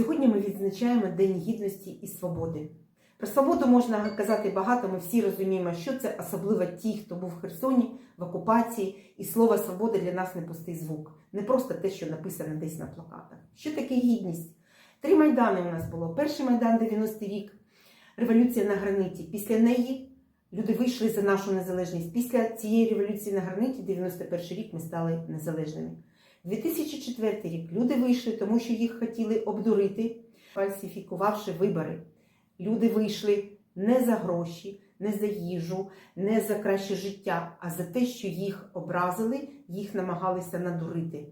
Сьогодні ми відзначаємо День гідності і свободи. Про свободу можна казати багато, ми всі розуміємо, що це особливо ті, хто був в Херсоні в окупації, і слово свобода для нас не пустий звук, не просто те, що написано десь на плакатах. Що таке гідність? Три майдани у нас було. Перший майдан 90-й рік, революція на граниті. Після неї люди вийшли за нашу незалежність. Після цієї революції на граниті, 91 рік, ми стали незалежними. 2004 рік люди вийшли, тому що їх хотіли обдурити, фальсифікувавши вибори. Люди вийшли не за гроші, не за їжу, не за краще життя, а за те, що їх образили, їх намагалися надурити.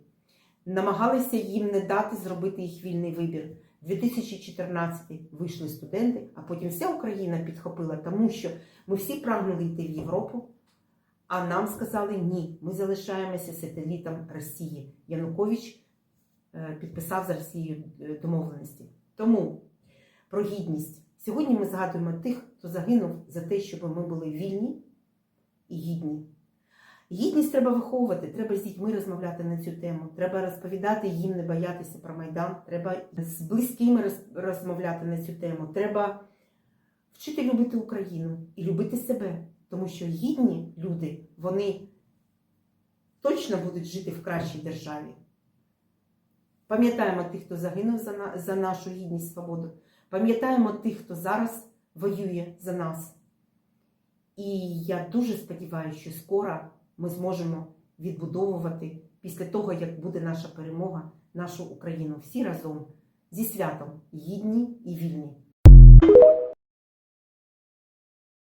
Намагалися їм не дати зробити їх вільний вибір. 2014 вийшли студенти, а потім вся Україна підхопила, тому що ми всі прагнули йти в Європу, а нам сказали ні, ми залишаємося сателітом Росії. Янукович е, підписав з Росією е, домовленості. Тому про гідність. Сьогодні ми згадуємо тих, хто загинув за те, щоб ми були вільні і гідні. Гідність треба виховувати, треба з дітьми розмовляти на цю тему, треба розповідати їм, не боятися про Майдан, треба з близькими розмовляти на цю тему, треба вчити любити Україну і любити себе, тому що гідні люди, вони точно будуть жити в кращій державі. Пам'ятаємо тих, хто загинув за, на- за нашу гідність, свободу. Пам'ятаємо тих, хто зараз воює за нас. І я дуже сподіваюся, що скоро ми зможемо відбудовувати після того, як буде наша перемога, нашу Україну всі разом зі святом гідні і вільні.